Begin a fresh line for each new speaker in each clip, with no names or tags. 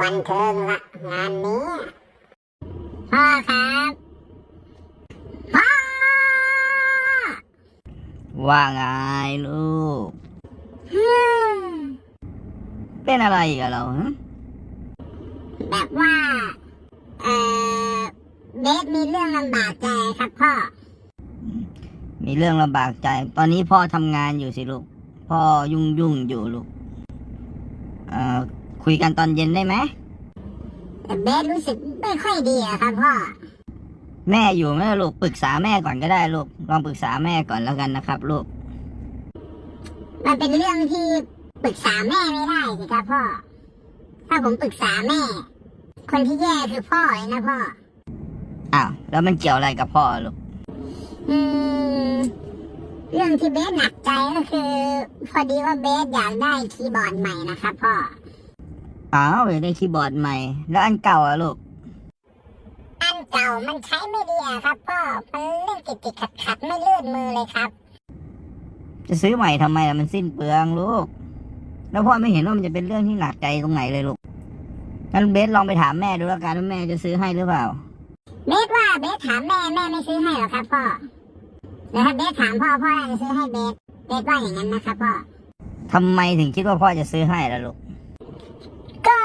บันเทิงละงานนี้พ่อครับพ่อ
ว่าไงลูก
ฮึ่ม
เป็นอะไรอีกับเราฮะ
แบบว่า เออเบสมีเรื่องลำบากใจครับพ่อ
มีเรื่องลำบากใจ ตอนนี้พ่อทำงานอยู่สิลูก พ่อยุ่งยุ่งๆอยู่ลูก เอ่อ คุยกันตอนเย็นได้ไหม
แต่เบสรู้สึกไม่ค่อยดีอะครับพ่อ
แม่อยู่ไหมลูกปรึกษาแม่ก่อนก็ได้ลูกลองปรึกษาแม่ก่อนแล้วกันนะครับลูก
มันเป็นเรื่องที่ปรึกษาแม่ไม่ได้สิครับพ่อถ้าผมปรึกษาแม่ คนที่แย่คือพ่อเองนะพ่อ
อ้าวแล้วมันเกี่ยวอะไรกับพ่อลูก
อืมเรื่องที่เบสหนักใจก็คือ พอดีว่าเบสอยากได้คีย์บอร์ดใหม่นะครับพ่อ
อ้าวอยากได้คีย์บอร์ดใหม่ แล้วอันเก่าอะลูก
อันเก่ามันใช้ไม่ดีอะครับพ่อ มันเล่นติดติดขัดขัดๆไม่ลื่นมือเลยครับ
จะซื้อใหม่ทำไมล่ะมันสิ้นเปลืองลูก แล้วพ่อไม่เห็นว่ามันจะเป็นเรื่องที่หนักใจตรงไหนเลยลูกงั้นเบสลองไปถามแม่ดูแล้วกันว่าแม่จะซื้อให้หรือเปล่า
เบสว่าเบสถามแม่แม่ไม่ซื้อให้หรอกครับพ่อแล้วถ้าเบสถามพ่อพ่อน่าจะซื้อให้เบส เบสว่าอย่างนั้นนะครับพ่อ
ทำไมถึงคิดว่าพ่อจะซื้อให้ล่ะลูก
ก็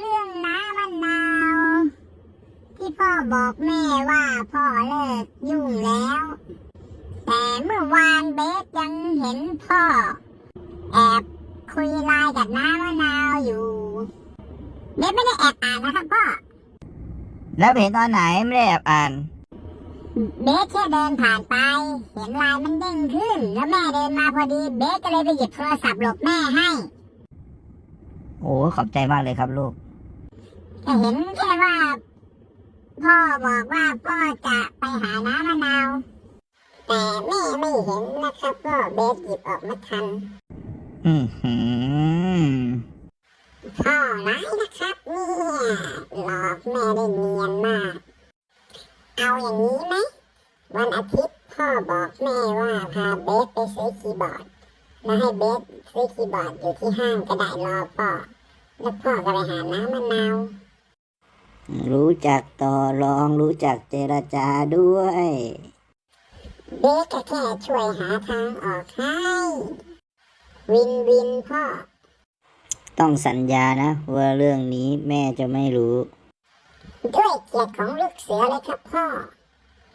เรื่องน้ำมะนาว ที่พ่อ บอกแม่ว่าพ่อเลิกยุ่งแล้ว แต่เมื่อวานเบสยังเห็นพ่อ แอบคุยไลน์กับน้ำมะนาวอยู่เบสไม่ได้แอบอ่านนะครับพ่อ
แล้วไปเห็นตอนไหนไม่ได้แอบอ่าน
เบสแค่เดินผ่านไป เห็นไลน์มันเด้งขึ้น แล้วแม่เดินมาพอดีเบสก็เลยไปหยิบโทรศัพท์หลบแม่ให้
โอ้ขอบใจมากเลยครับลูก
แต่เห็นแค่ว่า พ่อบอกว่าพ่อจะไปหาน้ำมะนาว แต่แม่ไม่เห็นนะครับก็เบสหยิบออกมาทัน
อือหือ
พ่อร้ายนะครับเนี่ยหลอกแม่ได้เนียนมาก เอาอย่างนี้ไหมวันอาทิตย์พ่อบอกแม่ว่าพาเบสไปซื้อคีย์บอร์ดแล้วให้เบสซื้อคีย์บอร์ดอยู่ที่ห้างก็ได้รอพ่อแล้วพ่อก็ไปหาน้ำมะนาว
รู้จักต่อรองรู้จักเจรจาด้วย
เบสก็แค่ช่วยหาทางออกให้วินวินพ่อ
ต้องสัญญานะ ว่าเรื่องนี้แม่จะไม่รู้
ด้วยเกียรติของลูกเสือเลยครับพ่อ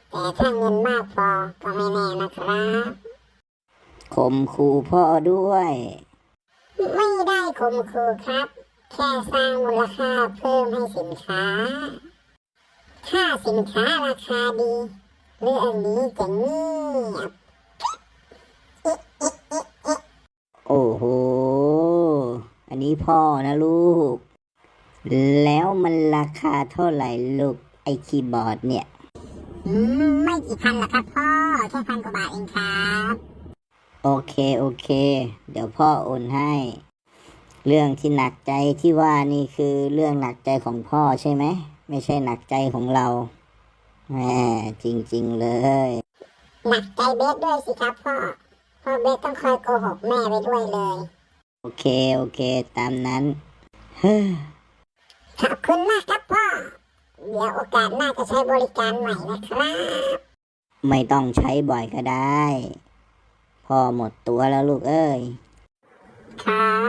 แต่ถ้าเงินมากพอก็ไม่แน่นะครับ
ข่มขู่พ่อด้วย
ไม่ได้ข่มขู่ครับ แค่สร้างมูลค่าเพิ่มให้สินค้า ถ้าสินค้าราคาดีเรื่องนี้จะเงียบ
โอ้โห อันนี้พ่อนะลูก แล้วมันราคาเท่าไหร่ลูก ไอคีย์บอร์ดเนี่ย
อืมไม่กี่พันหรอกครับพ่อ แค่พันกว่าบาทเองครับ
โอเค โอเค เดี๋ยวพ่อโอนให้ เรื่องที่หนักใจที่ว่านี่คือเรื่องหนักใจของพ่อใช่ไหม ไม่ใช่หนักใจของเราแหมจริง ๆ เลย
หนักใจเบสด้วยสิครับพ่อ พ่อเบสต้องคอยโกหกแม่ไปด้วยเลย
โอเค โอเค ตามนั้น เฮ้อ
ขอบคุณมากครับพ่อ เดี๋ยวโอกาสหน้าจะใช้บริการใหม่นะครับ
ไม่ต้องใช้บ่อยก็ได้ พ่อหมดตัวแล้วลูกเอ้ย
ครับพ่อ